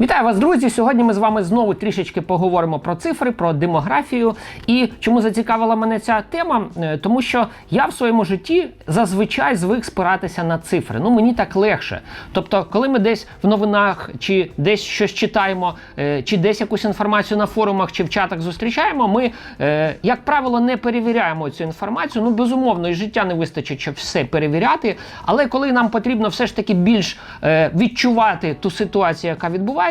Вітаю вас, друзі! Сьогодні ми з вами знову трішечки поговоримо про цифри, про демографію. І чому зацікавила мене ця тема? Е, Тому що я в своєму житті зазвичай звик спиратися на цифри. Ну мені так легше. Тобто, коли ми десь в новинах чи десь щось читаємо, е, чи десь якусь інформацію на форумах чи в чатах зустрічаємо, ми, е, як правило, не перевіряємо цю інформацію. Ну, безумовно, і життя не вистачить, щоб все перевіряти. Але коли нам потрібно все ж таки більш відчувати ту ситуацію, яка відбувається,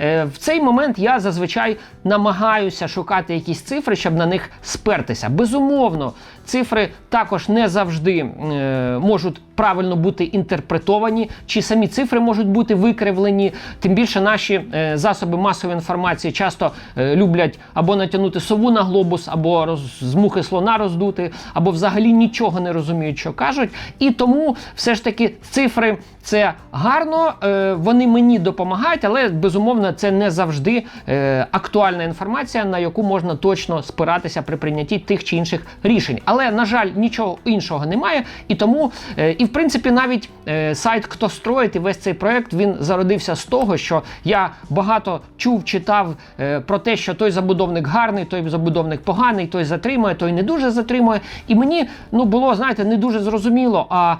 е, в цей момент я зазвичай намагаюся шукати якісь цифри, щоб на них спертися. Безумовно, цифри також не завжди е, можуть правильно бути інтерпретовані, чи самі цифри можуть бути викривлені. Тим більше наші е, засоби масової інформації часто е, люблять або натягнути сову на глобус, або роз, з мухи слона роздути, або взагалі нічого не розуміють, що кажуть. І тому все ж таки цифри це гарно, е, вони мені допомагають, але безумовно це не завжди е, актуальна інформація, на яку можна точно спиратися при прийнятті тих чи інших рішень. На жаль, нічого іншого немає, і тому е, і в принципі навіть е, сайт Хто строїть і весь цей проект він зародився з того, що я багато чув, читав е, про те, що той забудовник гарний, той забудовник поганий, той затримує, той не дуже затримує. І мені ну було знаєте не дуже зрозуміло, а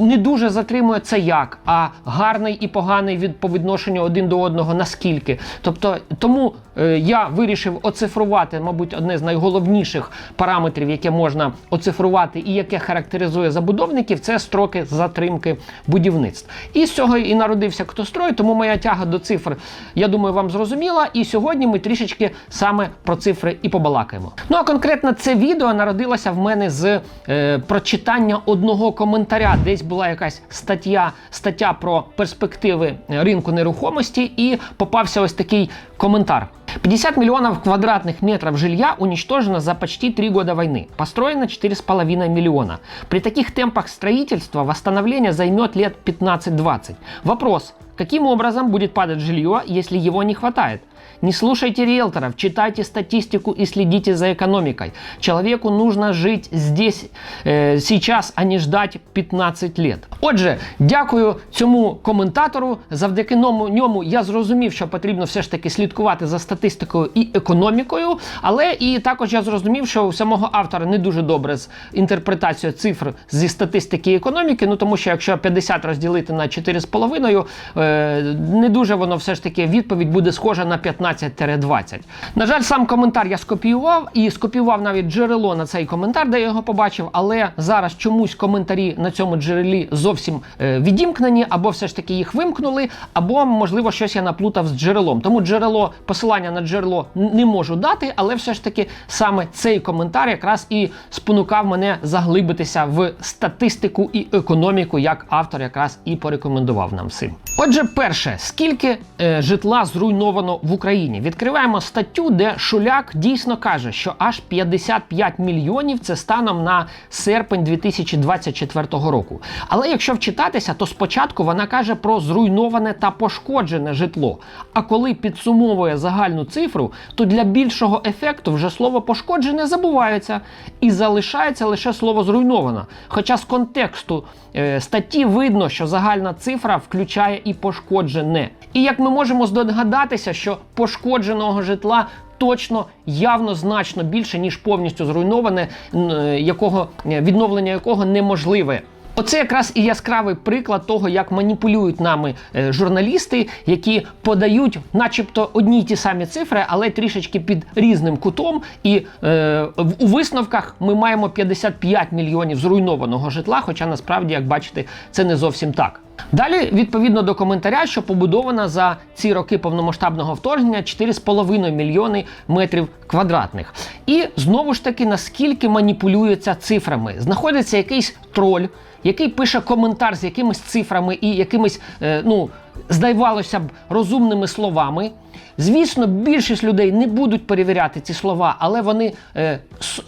не дуже затримує це як, а гарний і поганий від по відношенню один до одного наскільки. Тобто тому я вирішив оцифрувати, мабуть, одне з найголовніших параметрів, яке можна оцифрувати і яке характеризує забудовників, це строки затримки будівництв. І з цього і народився хто строй, тому моя тяга до цифр, я думаю, вам зрозуміла. І сьогодні ми трішечки саме про цифри і побалакаємо. Ну а конкретно це відео народилося в мене з е, прочитання одного коментаря. Десь була якась стаття, стаття про перспективи ринку нерухомості, і попався ось такий коментар. 50 миллионов квадратных метров жилья уничтожено за почти три года войны. Построено 4,5 миллиона. При таких темпах строительства восстановление займет лет 15-20. Вопрос. Каким образом будет падать жилье, если его не хватает? Не слушайте риэлторов, читайте статистику и следите за экономикой. Человеку нужно жить здесь, э, сейчас, а не ждать 15 лет. Отже, дякую цьому коментатору. Завдяки ньому, ньому я зрозумів, що потрібно все ж таки слідкувати за статистикою і економікою. Але і також я зрозумів, що у самого автора не дуже добре з інтерпретацією цифр зі статистики і економіки. Ну тому що якщо 50 розділити на 4,5, е, не дуже воно все ж таки відповідь буде схожа на 15-20. На жаль, сам коментар я скопіював і скопіював навіть джерело на цей коментар, де я його побачив. Але зараз чомусь коментарі на цьому джерелі зовсім е, відімкнені, або все ж таки їх вимкнули, або можливо щось я наплутав з джерелом. Тому джерело посилання на джерело не можу дати, але все ж таки саме цей коментар якраз і спонукав мене заглибитися в статистику і економіку, як автор якраз і порекомендував нам всім. Отже, перше, скільки е, житла зруйновано в Україні? Відкриваємо статтю, де Шуляк дійсно каже, що аж 55 мільйонів це станом на серпень 2024 року. Але якщо вчитатися, то спочатку вона каже про зруйноване та пошкоджене житло. А коли підсумовує загальну цифру, то для більшого ефекту вже слово пошкоджене забувається і залишається лише слово зруйновано. Хоча з контексту е, статті видно, що загальна цифра включає і пошкоджене. І як ми можемо здогадатися, що пошкодженого житла точно явно значно більше, ніж повністю зруйноване, е, якого е, відновлення якого неможливе. Оце якраз і яскравий приклад того, як маніпулюють нами е, журналісти, які подають, начебто, одні й ті самі цифри, але трішечки під різним кутом. І е, у висновках ми маємо 55 мільйонів зруйнованого житла, хоча насправді, як бачите, це не зовсім так. Далі, відповідно до коментаря, що побудована за ці роки повномасштабного вторгнення 4,5 мільйони метрів квадратних. І знову ж таки, наскільки маніпулюється цифрами, знаходиться якийсь троль, який пише коментар з якимись цифрами і якимись, е, ну, здавалося б, розумними словами. Звісно, більшість людей не будуть перевіряти ці слова, але вони е,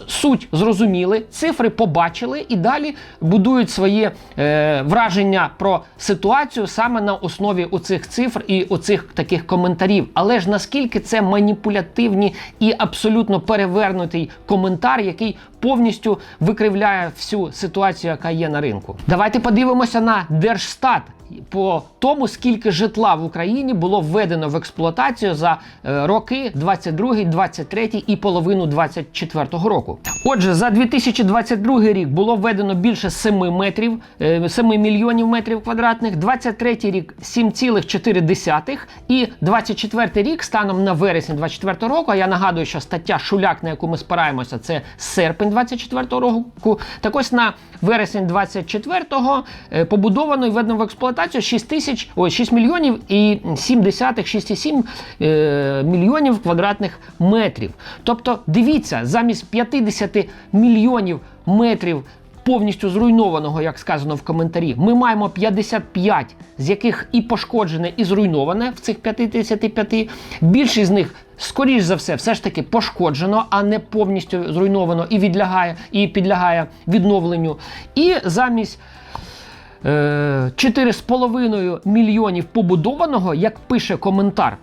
суть зрозуміли, цифри побачили і далі будують своє е, враження про ситуацію саме на основі оцих цифр і оцих таких коментарів. Але ж наскільки це маніпулятивні і абсолютно перевернутий коментар, який повністю викривляє всю ситуацію, яка є на ринку. Давайте подивимося на Держстат. По тому, скільки житла в Україні було введено в експлуатацію за е, роки 22, 23 і половину 24 року. Отже, за 2022 рік було введено більше 7 метрів, е, 7 мільйонів метрів квадратних, 23 рік 7,4 і 24 рік станом на вересень 24 року. А я нагадую, що стаття Шуляк, на яку ми спираємося, це серпень 24 року. Так ось на вересень 24-го е, побудовано і введено в експлуатацію 6 тисяч, ой, 6 мільйонів і 7 десятих, 6,7 е, мільйонів квадратних метрів. Тобто, дивіться, замість 50 мільйонів метрів повністю зруйнованого, як сказано в коментарі, ми маємо 55, з яких і пошкоджене, і зруйноване в цих 55. Більшість з них, скоріш за все, все ж таки пошкоджено, а не повністю зруйновано і відлягає, і підлягає відновленню. І замість. е, 4,5 мільйонів побудованого, як пише коментар,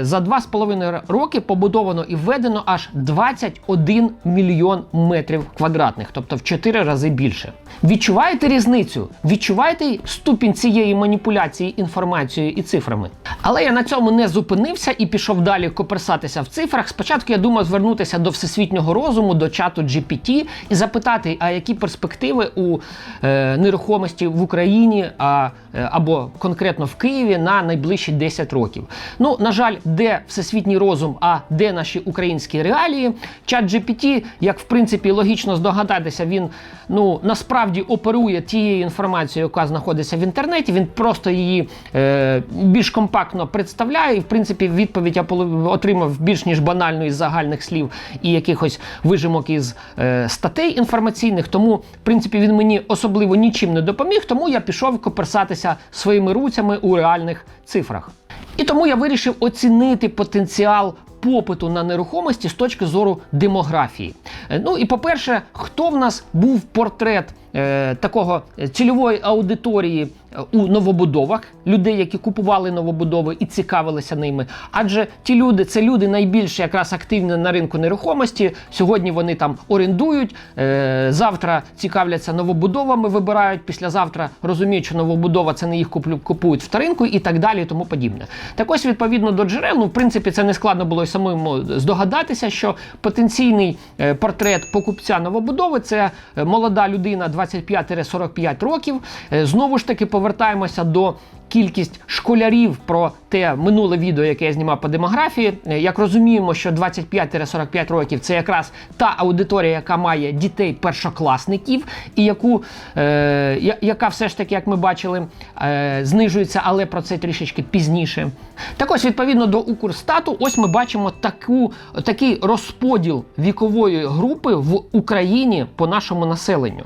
за 2,5 роки побудовано і введено аж 21 мільйон метрів квадратних, тобто в 4 рази більше. Відчуваєте різницю? Відчуваєте ступінь цієї маніпуляції інформацією і цифрами? Але я на цьому не зупинився і пішов далі коперсатися в цифрах. Спочатку я думав звернутися до всесвітнього розуму, до чату GPT і запитати, а які перспективи у е, нерухомості в Україні а, е, або конкретно в Києві на найближчі 10 років. Ну, на жаль, де всесвітній розум, а де наші українські реалії. Чат GPT, як в принципі логічно здогадатися, він ну насправді оперує тією інформацією, яка знаходиться в інтернеті. Він просто її е, більш компактно представляє. І в принципі, відповідь я отримав більш ніж банально із загальних слів і якихось вижимок із е, статей інформаційних. Тому, в принципі, він мені особливо нічим не допоміг. Тому я пішов коперсатися своїми руцями у реальних цифрах. І тому я вирішив оцінити потенціал попиту на нерухомості з точки зору демографії. Е, Ну і по-перше, хто в нас був портрет е, такого е, цільової аудиторії у новобудовах, людей, які купували новобудови і цікавилися ними. Адже ті люди, це люди найбільш якраз активні на ринку нерухомості. Сьогодні вони там орендують, е, завтра цікавляться новобудовами, вибирають, післязавтра розуміють, що новобудова це не їх купують вторинку і так далі, і тому подібне. Так ось, відповідно до джерел, ну, в принципі, це не складно було й самому здогадатися, що потенційний е, портрет покупця новобудови це е, молода людина 25-45 років. Знову ж таки повертаємося до кількість школярів про те минуле відео, яке я знімав по демографії. Е, Як розуміємо, що 25-45 років це якраз та аудиторія, яка має дітей першокласників, і яку е, яка все ж таки, як ми бачили, е, знижується, але про це трішечки пізніше. Так ось, відповідно до Укрстату, ось ми бачимо таку, такий розподіл вікової групи в Україні по нашому населенню.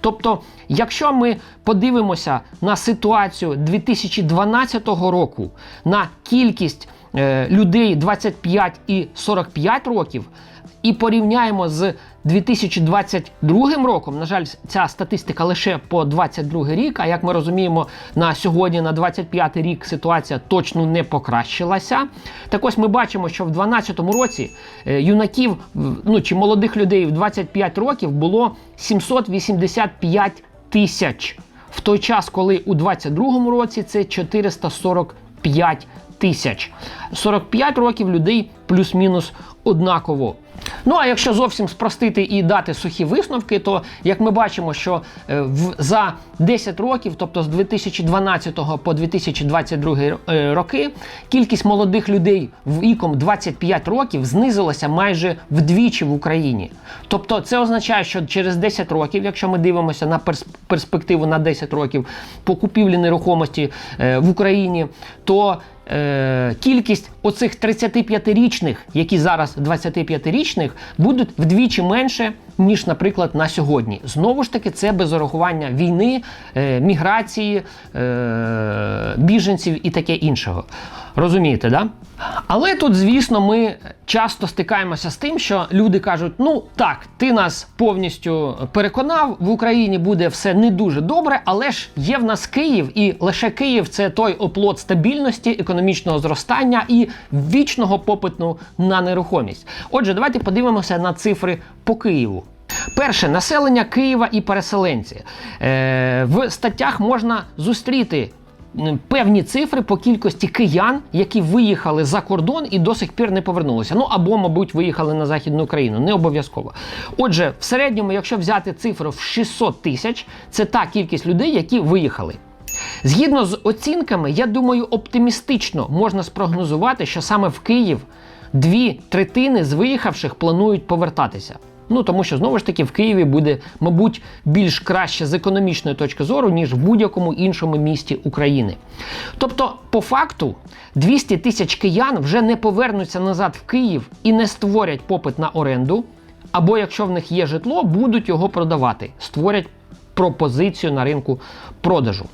Тобто, якщо ми подивимося на ситуацію 2012 року, на кількість е, людей 25 і 45 років, і порівняємо з 2022 роком, на жаль, ця статистика лише по 22 рік. А як ми розуміємо, на сьогодні, на 25 рік, ситуація точно не покращилася. Так ось ми бачимо, що в 2012 році е, юнаків ну чи молодих людей в 25 років було 785 тисяч. В той час, коли у 22 році це 445 тисяч. 45 років людей плюс-мінус однаково. Ну а якщо зовсім спростити і дати сухі висновки, то як ми бачимо, що е, в, за 10 років, тобто з 2012 по 2022 е, роки, кількість молодих людей віком 25 років знизилася майже вдвічі в Україні. Тобто це означає, що через 10 років, якщо ми дивимося на перс- перспективу на 10 років по купівлі нерухомості е, в Україні, то е, кількість оцих 35-річних, які зараз 25-річних, будуть вдвічі менше, ніж, наприклад, на сьогодні. Знову ж таки, це без урахування війни, е, міграції, е, біженців і таке іншого. Розумієте, да? Але тут, звісно, ми часто стикаємося з тим, що люди кажуть: ну так, ти нас повністю переконав, в Україні буде все не дуже добре, але ж є в нас Київ, і лише Київ це той оплот стабільності, економічного зростання і вічного попиту на нерухомість. Отже, давайте подивимося на цифри по Києву. Перше населення Києва і переселенці. Е, в статтях можна зустріти. Певні цифри по кількості киян, які виїхали за кордон і до сих пір не повернулися. Ну або, мабуть, виїхали на Західну Україну, не обов'язково. Отже, в середньому, якщо взяти цифру в 600 тисяч, це та кількість людей, які виїхали. Згідно з оцінками, я думаю, оптимістично можна спрогнозувати, що саме в Київ дві третини з виїхавших планують повертатися. Ну тому що знову ж таки в Києві буде, мабуть, більш краще з економічної точки зору, ніж в будь-якому іншому місті України. Тобто, по факту, 200 тисяч киян вже не повернуться назад в Київ і не створять попит на оренду. Або якщо в них є житло, будуть його продавати, створять пропозицію на ринку продажу.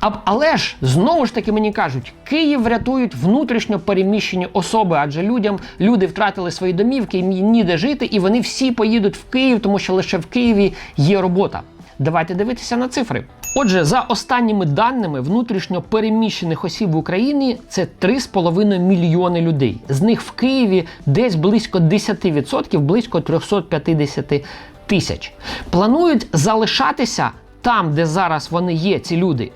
А, але ж знову ж таки мені кажуть, Київ врятують внутрішньо переміщені особи, адже людям люди втратили свої домівки, ніде жити, і вони всі поїдуть в Київ, тому що лише в Києві є робота. Давайте дивитися на цифри. Отже, за останніми даними внутрішньо переміщених осіб в Україні це 3,5 мільйони людей. З них в Києві десь близько 10%, близько 350 тисяч. Планують залишатися там, де зараз вони є, ці люди.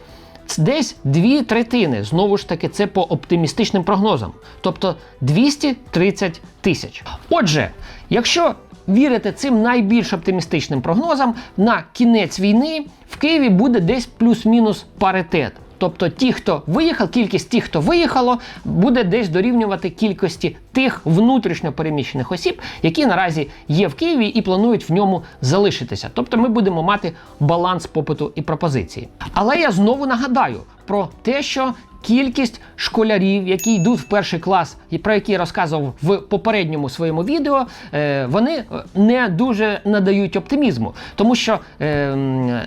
Десь дві третини. Знову ж таки, це по оптимістичним прогнозам. Тобто 230 тисяч. Отже, якщо вірити цим найбільш оптимістичним прогнозам, на кінець війни в Києві буде десь плюс-мінус паритет. Тобто ті, хто виїхав, кількість тих, хто виїхало, буде десь дорівнювати кількості тих внутрішньо переміщених осіб, які наразі є в Києві і планують в ньому залишитися. Тобто ми будемо мати баланс попиту і пропозиції. Але я знову нагадаю про те, що кількість школярів, які йдуть в перший клас, і про які я розказував в попередньому своєму відео, е, вони е, не дуже надають оптимізму, тому що, е,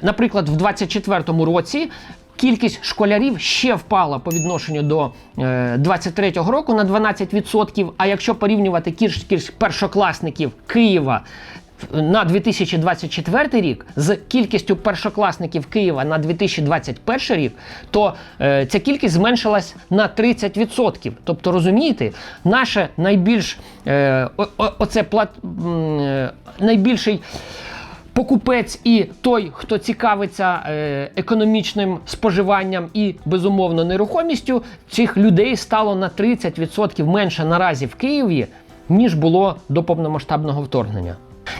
наприклад, в 24-му році. Кількість школярів ще впала по відношенню до е, 23-го року на 12%. А якщо порівнювати кількість першокласників Києва на 2024 рік з кількістю першокласників Києва на 2021 рік, то е, ця кількість зменшилась на 30%. Тобто, розумієте, наше найбільш е, оце плат, е, найбільший. Покупець і той, хто цікавиться е, економічним споживанням і безумовно нерухомістю, цих людей стало на 30% менше наразі в Києві, ніж було до повномасштабного вторгнення.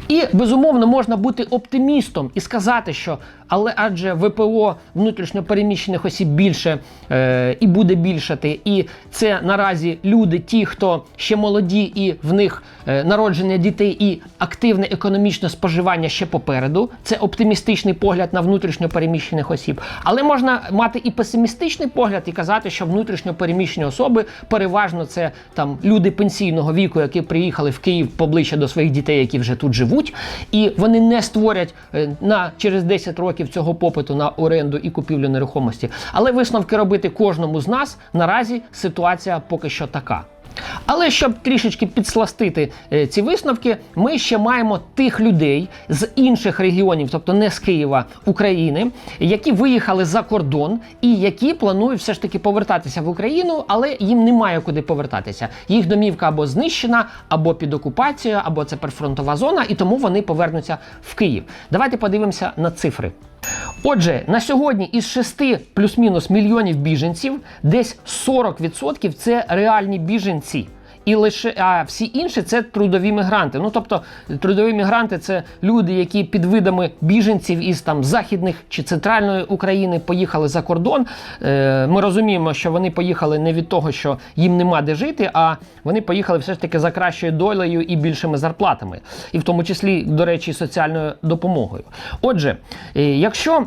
І безумовно можна бути оптимістом і сказати, що але адже ВПО внутрішньо переміщених осіб більше е, і буде більшати, і це наразі люди, ті, хто ще молоді, і в них е, народження дітей і активне економічне споживання ще попереду. Це оптимістичний погляд на внутрішньо переміщених осіб. Але можна мати і песимістичний погляд і казати, що внутрішньо переміщені особи переважно це там люди пенсійного віку, які приїхали в Київ поближче до своїх дітей, які вже тут живуть, і вони не створять е, на через 10 років цього попиту на оренду і купівлю нерухомості. Але висновки робити кожному з нас наразі ситуація поки що така. Але щоб трішечки підсластити е, ці висновки, ми ще маємо тих людей з інших регіонів, тобто не з Києва України, які виїхали за кордон і які планують все ж таки повертатися в Україну, але їм немає куди повертатися. Їх домівка або знищена, або під окупацією, або це прифронтова зона, і тому вони повернуться в Київ. Давайте подивимося на цифри. Отже, на сьогодні із 6 плюс-мінус мільйонів біженців десь 40% це реальні біженці. І лише а всі інші це трудові мігранти. Ну тобто трудові мігранти це люди, які під видами біженців із там західних чи центральної України поїхали за кордон. Е, Ми розуміємо, що вони поїхали не від того, що їм нема де жити, а вони поїхали все ж таки за кращою долею і більшими зарплатами, і в тому числі, до речі, соціальною допомогою. Отже, е, якщо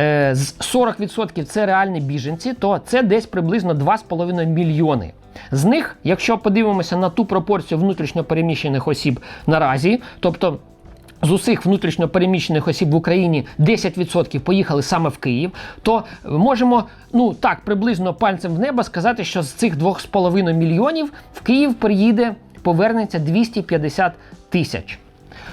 е, з 40% це реальні біженці, то це десь приблизно 2,5 мільйони. З них, якщо подивимося на ту пропорцію внутрішньо переміщених осіб наразі, тобто з усіх внутрішньо переміщених осіб в Україні 10% поїхали саме в Київ, то можемо ну так приблизно пальцем в небо сказати, що з цих 2,5 мільйонів в Київ приїде, повернеться 250 тисяч.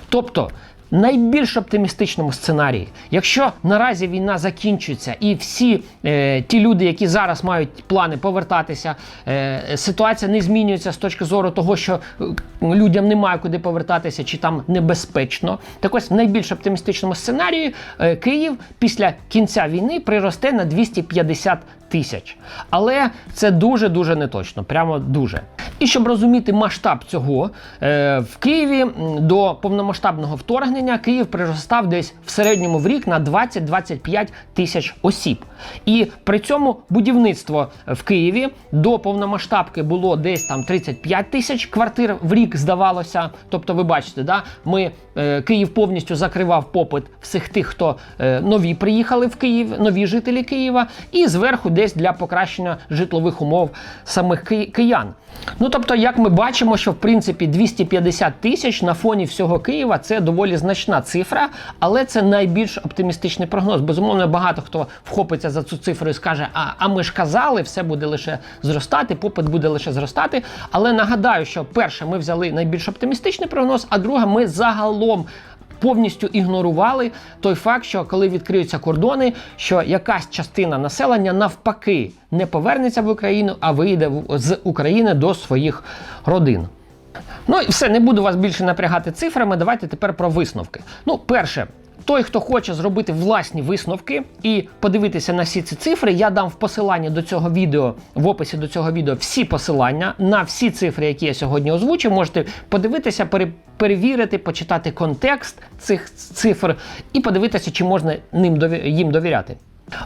Тобто найбільш оптимістичному сценарії, якщо наразі війна закінчується і всі е, ті люди, які зараз мають плани повертатися, е, ситуація не змінюється з точки зору того, що е, людям немає куди повертатися, чи там небезпечно. Так ось в найбільш оптимістичному сценарії е, Київ після кінця війни приросте на 250 тисяч. Але це дуже дуже неточно, прямо дуже. І щоб розуміти масштаб цього, е, в Києві до повномасштабного вторгнення Київ приростав десь в середньому в рік на 20-25 тисяч осіб. І при цьому будівництво в Києві до повномасштабки було десь там 35 тисяч квартир в рік, здавалося. Тобто, ви бачите, да, ми е, Київ повністю закривав попит всіх тих, хто е, нові приїхали в Київ, нові жителі Києва, і зверху десь для покращення житлових умов самих ки- киян. Ну тобто, як ми бачимо, що в принципі 250 тисяч на фоні всього Києва це доволі значна цифра, але це найбільш оптимістичний прогноз. Безумовно, багато хто вхопиться за цю цифру і скаже: а, а ми ж казали, все буде лише зростати, попит буде лише зростати. Але нагадаю, що перше, ми взяли найбільш оптимістичний прогноз, а друге, ми загалом повністю ігнорували той факт, що коли відкриються кордони, що якась частина населення навпаки не повернеться в Україну, а вийде з України до своїх родин. Ну і все, не буду вас більше напрягати цифрами. Давайте тепер про висновки. Ну, перше. Той, хто хоче зробити власні висновки і подивитися на всі ці цифри, я дам в посиланні до цього відео, в описі до цього відео всі посилання на всі цифри, які я сьогодні озвучив. Можете подивитися, пере- перевірити, почитати контекст цих цифр і подивитися, чи можна ним їм довіряти.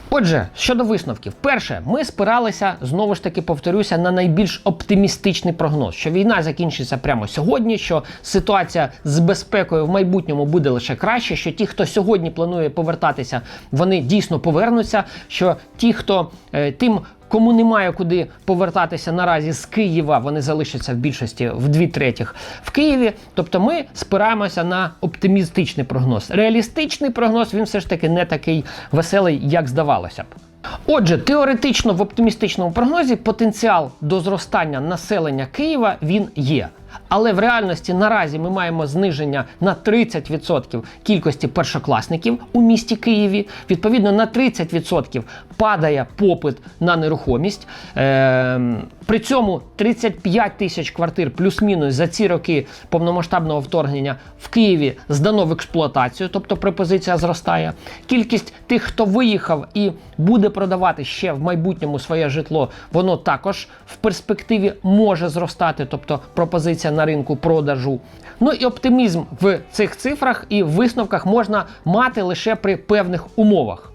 Отже, щодо висновків, перше, ми спиралися знову ж таки повторюся на найбільш оптимістичний прогноз, що війна закінчиться прямо сьогодні, що ситуація з безпекою в майбутньому буде лише краще, що ті, хто сьогодні планує повертатися, вони дійсно повернуться. Що ті, хто е, тим. Кому немає куди повертатися наразі з Києва, вони залишаться в більшості в дві третіх в Києві. Тобто ми спираємося на оптимістичний прогноз. Реалістичний прогноз він все ж таки не такий веселий, як здавалося б. Отже, теоретично в оптимістичному прогнозі потенціал до зростання населення Києва він є. Але в реальності наразі ми маємо зниження на 30% кількості першокласників у місті Києві. Відповідно, на 30% падає попит на нерухомість. Ем, при цьому 35 тисяч квартир плюс-мінус за ці роки повномасштабного вторгнення в Києві здано в експлуатацію, тобто пропозиція зростає. Кількість тих, хто виїхав і буде продавати ще в майбутньому своє житло, воно також в перспективі може зростати, тобто пропозиція на ринку продажу. Ну і оптимізм в цих цифрах і висновках можна мати лише при певних умовах.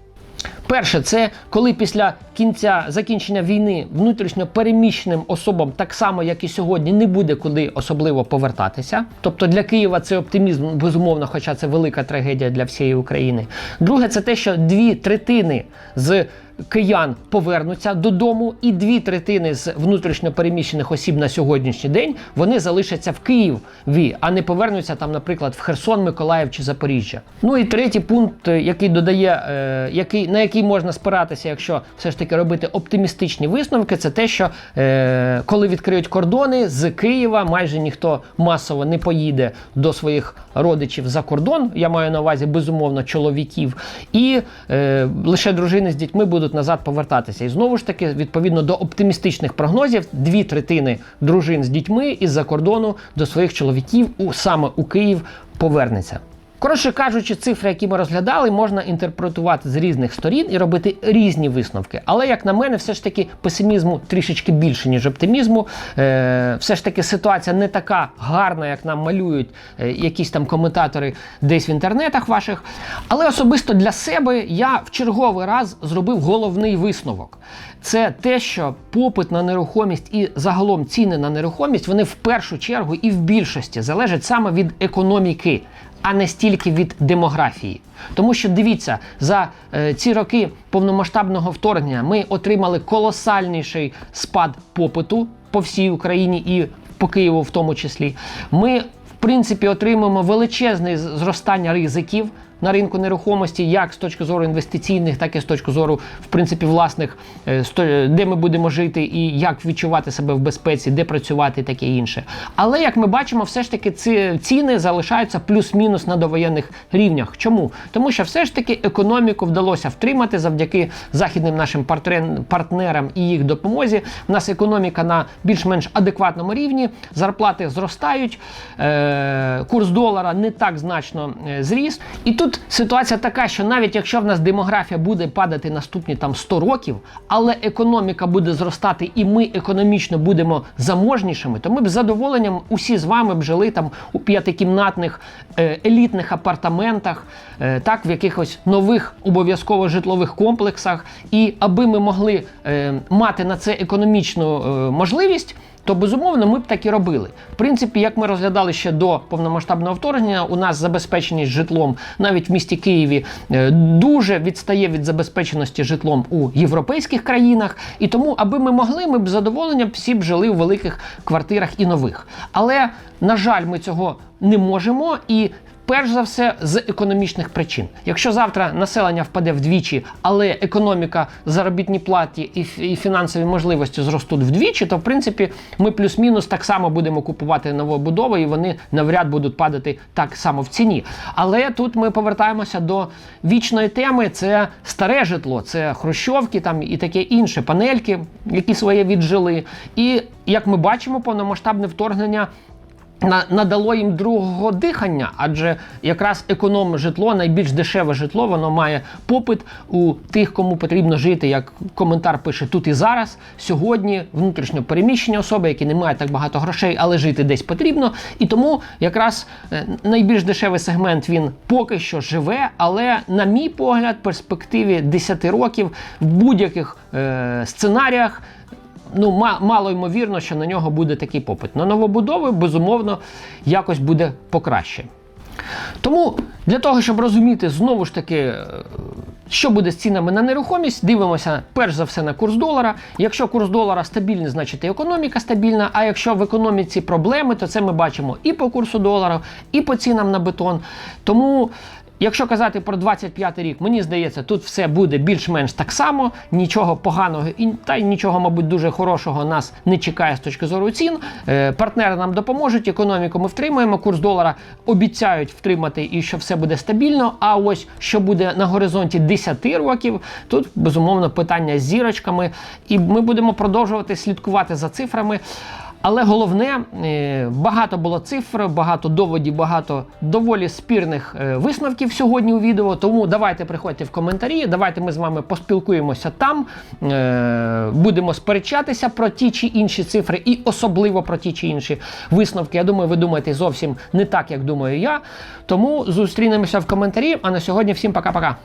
Перше, це коли після кінця закінчення війни внутрішньо переміщеним особам, так само як і сьогодні, не буде куди особливо повертатися. Тобто для Києва це оптимізм, безумовно, хоча це велика трагедія для всієї України. Друге, це те, що дві третини з киян повернуться додому, і дві третини з внутрішньо переміщених осіб на сьогоднішній день вони залишаться в Києві, а не повернуться там, наприклад, в Херсон, Миколаїв чи Запоріжжя. Ну і третій пункт, е, який додає, е, який на який можна спиратися, якщо все ж таки робити оптимістичні висновки, це те, що е, коли відкриють кордони з Києва, майже ніхто масово не поїде до своїх родичів за кордон. Я маю на увазі безумовно чоловіків, і е, лише дружини з дітьми будуть назад повертатися. І знову ж таки, відповідно до оптимістичних прогнозів, дві третини дружин з дітьми із-за кордону до своїх чоловіків у саме у Київ повернеться. Коротше кажучи, цифри, які ми розглядали, можна інтерпретувати з різних сторін і робити різні висновки. Але, як на мене, все ж таки песимізму трішечки більше, ніж оптимізму. Е, все ж таки ситуація не така гарна, як нам малюють е, якісь там коментатори десь в інтернетах ваших. Але особисто для себе я в черговий раз зробив головний висновок. Це те, що попит на нерухомість і загалом ціни на нерухомість вони в першу чергу і в більшості залежать саме від економіки а не стільки від демографії. Тому що дивіться, за е, ці роки повномасштабного вторгнення ми отримали колосальніший спад попиту по всій Україні і по Києву, в тому числі. Ми, в принципі, отримуємо величезне зростання ризиків. На ринку нерухомості, як з точки зору інвестиційних, так і з точки зору, в принципі, власних, е, сто- де ми будемо жити і як відчувати себе в безпеці, де працювати і таке інше. Але як ми бачимо, все ж таки ці ціни залишаються плюс-мінус на довоєнних рівнях. Чому? Тому що все ж таки економіку вдалося втримати завдяки західним нашим партнерам і їх допомозі. У нас економіка на більш-менш адекватному рівні, зарплати зростають, е- курс долара не так значно е, зріс. І тут ситуація така, що навіть якщо в нас демографія буде падати наступні там 100 років, але економіка буде зростати, і ми економічно будемо заможнішими, то ми б з задоволенням усі з вами б жили там у п'ятикімнатних е, елітних апартаментах, е, так в якихось нових обов'язково житлових комплексах. І аби ми могли е, мати на це економічну можливість. То безумовно ми б так і робили. В принципі, як ми розглядали ще до повномасштабного вторгнення, у нас забезпеченість житлом навіть в місті Києві е, дуже відстає від забезпеченості житлом у європейських країнах. І тому, аби ми могли, ми б задоволенням всі б жили у великих квартирах і нових. Але на жаль, ми цього не можемо і. Перш за все з економічних причин. Якщо завтра населення впаде вдвічі, але економіка, заробітні платі і, фінансові можливості зростуть вдвічі, то в принципі ми плюс-мінус так само будемо купувати новобудови, і вони навряд будуть падати так само в ціні. Але тут ми повертаємося до вічної теми: це старе житло, це хрущовки там і таке інше, панельки, які своє віджили. І як ми бачимо, повномасштабне вторгнення надало їм другого дихання, адже якраз економ житло, найбільш дешеве житло, воно має попит у тих, кому потрібно жити, як коментар пише тут і зараз. Сьогодні внутрішньо переміщення особи, які не мають так багато грошей, але жити десь потрібно. І тому якраз е, найбільш дешевий сегмент він поки що живе, але, на мій погляд, в перспективі 10 років в будь-яких е, сценаріях ну, мало ймовірно, що на нього буде такий попит. На новобудови, безумовно, якось буде покраще. Тому для того, щоб розуміти знову ж таки, е, що буде з цінами на нерухомість, дивимося перш за все на курс долара. Якщо курс долара стабільний, значить і економіка стабільна. А якщо в економіці проблеми, то це ми бачимо і по курсу долара, і по цінам на бетон. Тому. Якщо казати про 25 рік, мені здається, тут все буде більш-менш так само, нічого поганого і та й нічого, мабуть, дуже хорошого нас не чекає з точки зору цін. Е, партнери нам допоможуть, економіку ми втримаємо. Курс долара обіцяють втримати і що все буде стабільно. А ось що буде на горизонті 10 років, тут безумовно питання з зірочками, і ми будемо продовжувати слідкувати за цифрами. Але головне, е, багато було цифр, багато доводів, багато доволі спірних е, висновків сьогодні у відео. Тому давайте приходьте в коментарі, давайте ми з вами поспілкуємося там, е, будемо сперечатися про ті чи інші цифри, і особливо про ті чи інші висновки. Я думаю, ви думаєте зовсім не так, як думаю я. Тому зустрінемося в коментарі. А на сьогодні всім пока-пока.